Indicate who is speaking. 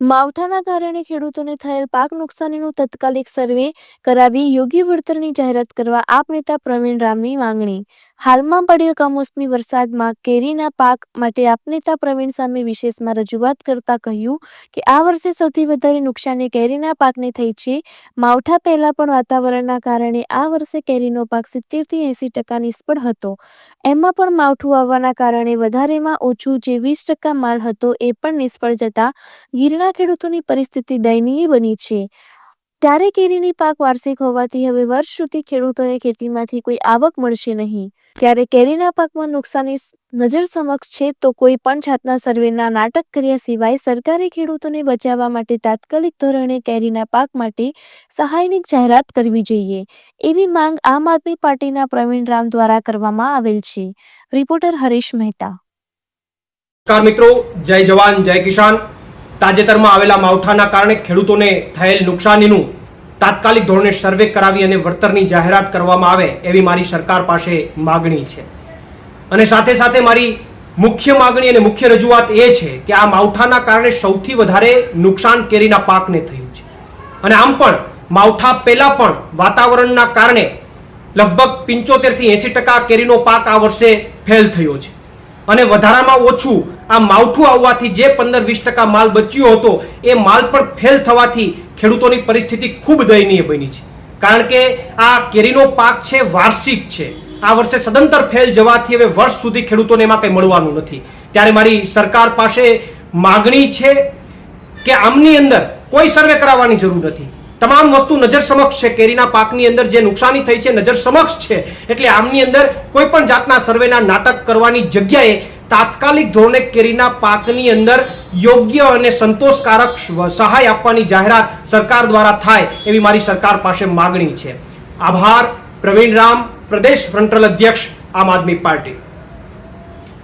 Speaker 1: માવઠાના કારણે ખેડૂતોને થયેલ પાક નુકસાનીનું તાત્કાલિક સર્વે કરાવી યોગ્ય વળતરની જાહેરાત કરવા આપ નેતા પ્રવીણ રામની માંગણી. હાલમાં પડેલ કમોસમી વરસાદમાં કેરીના પાક માટે આપનેતા પ્રવીણ સામે વિશેષમાં રજૂઆત કરતા કહ્યું કે આ વર્ષે સૌથી વધારે નુકસાની કેરીના પાકને થઈ છે. માવઠા પહેલા પણ વાતાવરણના કારણે આ વર્ષે કેરીનો પાક સિત્તેરથી એંસી ટકા નિષ્ફળ હતો. એમાં પણ માવઠું આવવાના કારણે વધારેમાં ઓછું જે વીસ ટકા માલ હતો એ પણ નિષ્ફળ જતા ગીરના ખેડૂતોની પરિસ્થિતિ દયનીય બની છે. ત્યારે કેરીની પાક વાર્ષિક હોવાથી હવે વર્ષ સુધી ખેડૂતોને ખેતીમાંથી કોઈ આવક મળશે નહીં. ત્યારે કેરીના પાકમાં નુકસાની નજર સમક્ષ છે, તો કોઈ પણ જાતના સર્વેના નાટક કર્યા સિવાય સરકારે ખેડૂતોને બચાવવા માટે તાત્કાલિક ધોરણે કેરીના પાક માટે સહાયની જાહેરાત કરવી જોઈએ. એવી માંગ આમ આદમી પાર્ટીના પ્રવીણ રામ દ્વારા કરવામાં આવેલ છે. રિપોર્ટર હરીશ મહેતા.
Speaker 2: નમસ્કાર મિત્રો, જય જવાન, જય કિસાન. તાજેતરમાં આવેલા માવઠાના કારણે ખેડૂતોને થયેલ નુકસાનીનું તાત્કાલિક ધોરણે સર્વે કરાવી અને વળતરની જાહેરાત કરવામાં આવે એવી મારી સરકાર પાસે માગણી છે. અને સાથે સાથે મારી મુખ્ય માગણી અને મુખ્ય રજૂઆત એ છે કે આ માવઠાના કારણે સૌથી વધારે નુકસાન કેરીના પાકને થયું છે. અને આમ પણ માવઠા પહેલા પણ વાતાવરણના કારણે લગભગ પંચોતેરથી એસી ટકા કેરીનો પાક આ વર્ષે ફેલ થયો છે. અને વધારામાં ઓછું આ માવઠું આવવાથી જે પંદર વીસ ટકા માલ બચ્યો હતો, એ માલ પણ ફેલ થવાથી ખેડૂતોની પરિસ્થિતિ ખૂબ દયનીય બની છે. કારણ કે આ કેરીનો પાક છે, વાર્ષિક છે. આ વર્ષે સદંતર ફેલ જવાથી હવે વર્ષ સુધી ખેડૂતોને એમાં કંઈ મળવાનું નથી. ત્યારે મારી સરકાર પાસે માગણી છે કે આમની અંદર કોઈ સર્વે કરાવવાની જરૂર નથી. તમામ વસ્તુ નજર સમક્ષ છે. કેરીના પાકની અંદર જે નુકસાની થઈ છે, નજર સમક્ષ છે. એટલે આમની અંદર કોઈ પણ જાતના સર્વેના નાટક કરવાની જગ્યાએ તાત્કાલિક ધોરણે કેરીના પાકની અંદર યોગ્ય અને સંતોષકારક સહાય આપવાની જાહેરાત સરકાર દ્વારા થાય એવી મારી સરકાર પાસે માગણી છે. આભાર. પ્રવીણ રામ, પ્રદેશ ફ્રન્ટલ અધ્યક્ષ, આમ આદમી પાર્ટી.